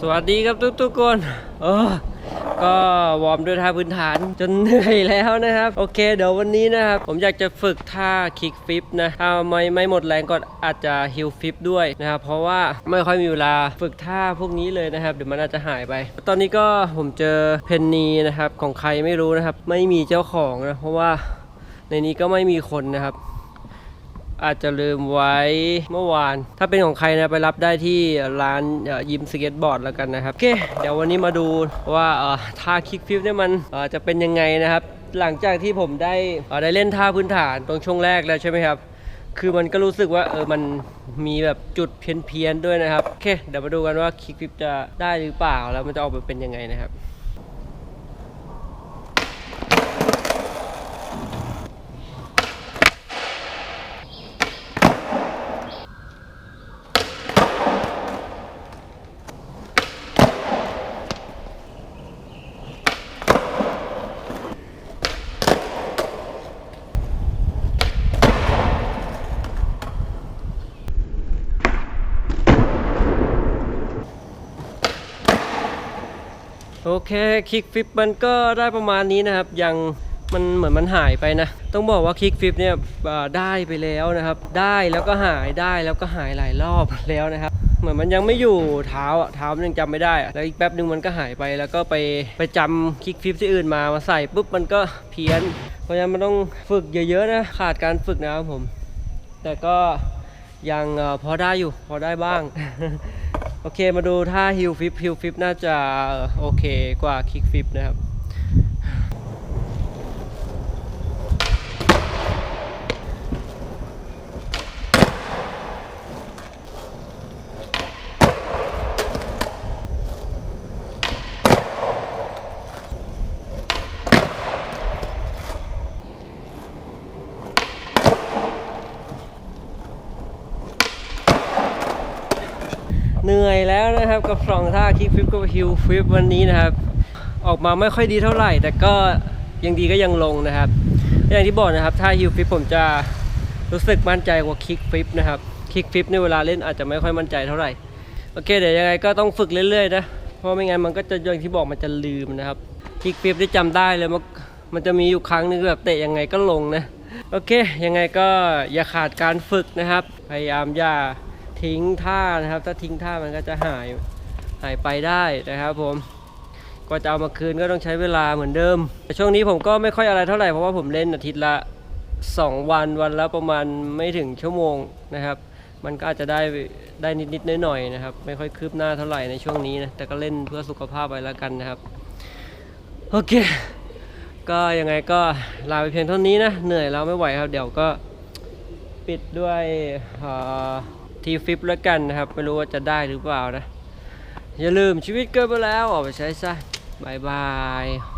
สวัสดีครับทุกทุกๆคนเออก็วอร์มด้วยท่าพื้นฐานจนเหนื่อยแล้วนะครับ โอเค เดี๋ยววันนี้นะครับ ผมอยากจะฝึกท่าคิกฟิปนะถ้าไม่ไม่หมดแรงก็อาจจะฮิลฟิปด้วยนะครับ เพราะว่าไม่ค่อยมีเวลาฝึกท่าพวกนี้เลยนะครับ เดี๋ยวมันอาจจะหายไป ตอนนี้ก็ผมเจอเพนนีนะครับของใครไม่รู้นะครับ ไม่มีเจ้าของนะเพราะว่าในนี้ก็ไม่มีคนนะครับ อาจจะลืมไว้เมื่อวาน ถ้าเป็นของใครนะไปรับได้ที่ร้านยิมสเก็ตบอร์ดแล้วกันนะครับโอเคเดี๋ยววันนี้มาดูว่าท่าคิกฟิปเนี่ยมันจะเป็นยังไงนะครับ หลังจากที่ผมได้ได้เล่นท่าพื้นฐานตรงช่วงแรกแล้วใช่ไหมครับคือมันก็รู้สึกว่าเออมันมีแบบจุดเพี้ยนๆด้วยนะครับโอเคเดี๋ยวมาดูกันว่าคิกฟิปจะได้หรือเปล่าแล้วมันจะออกมาเป็นยังไงนะครับ โอเคคลิกฟิปมันก็ได้ประมาณนี้นะครับ ยังมันเหมือนมันหายไปนะ ต้องบอกว่าคลิกฟิปเนี่ยได้ไปแล้วนะครับ ได้แล้วก็หายได้แล้วก็หายหลายรอบแล้วนะครับ เหมือนมันยังไม่อยู่เท้าอะเท้ามันยังจำไม่ได้อะแล้วอีกแป๊บหนึ่งมันก็หายไปแล้วก็ไปไปจำคลิกฟิปที่อื่นมามาใส่ปุ๊บมันก็เพี้ยน เพราะฉะนั้นมันต้องฝึกเยอะๆนะขาดการฝึกนะครับผม แต่ก็ยังพอได้อยู่พอได้บ้าง โอเคมาดูท่าฮิลฟิปฮิลฟิปน่าจะโอเคกว่าคิกฟิปนะครับ เหนื่อยแล้วนะครับกับสองท่าคิกฟิปกับฮิลฟิปวันนี้นะครับ ออกมาไม่ค่อยดีเท่าไหร่ แต่ก็ยังดีก็ยังลงนะครับ อย่างที่บอกนะครับท่าฮิลฟิปผมจะรู้สึกมั่นใจกว่าคิกฟิปนะครับคิกฟิปในเวลาเล่นอาจจะไม่ค่อยมั่นใจเท่าไหร่โอเคเดี๋ยวยังไงก็ต้องฝึกเรื่อยๆนะเพราะไม่งั้นมันก็จะอย่างที่บอกมันจะลืมนะครับคิกฟิปได้จำได้เลยมันมันจะมีอยู่ครั้งหนึงแบบเตะยังไงก็ลงนะโอเค ยังไงก็อย่าขาดการฝึกนะครับ พยายามอย่า ทิ้งท่านะครับ ถ้าทิ้งท่ามันก็จะหายหายไปได้นะครับผมกว่าจะเอามาคืนก็ต้องใช้เวลาเหมือนเดิม แต่ช่วงนี้ผมก็ไม่ค่อยอะไรเท่าไหร่เพราะว่าผมเล่นอาทิตย์ละ 2 วันวันละประมาณไม่ถึงชั่วโมงนะครับ มันก็อาจจะได้ได้นิดๆหน่อยๆนะครับ ไม่ค่อยคืบหน้าเท่าไหร่ในช่วงนี้นะแต่ก็เล่นเพื่อสุขภาพไปแล้วกันนะครับ โอเค ก็ยังไงก็ลาไปเพียงเท่านี้นะเหนื่อยแล้วไม่ไหวครับ เดี๋ยวก็ปิดด้วย ทีฟิปแล้วกันนะครับ ไม่รู้ว่าจะได้หรือเปล่านะ อย่าลืมชีวิตเกินไปแล้วออกไปใช้ซะบายบาย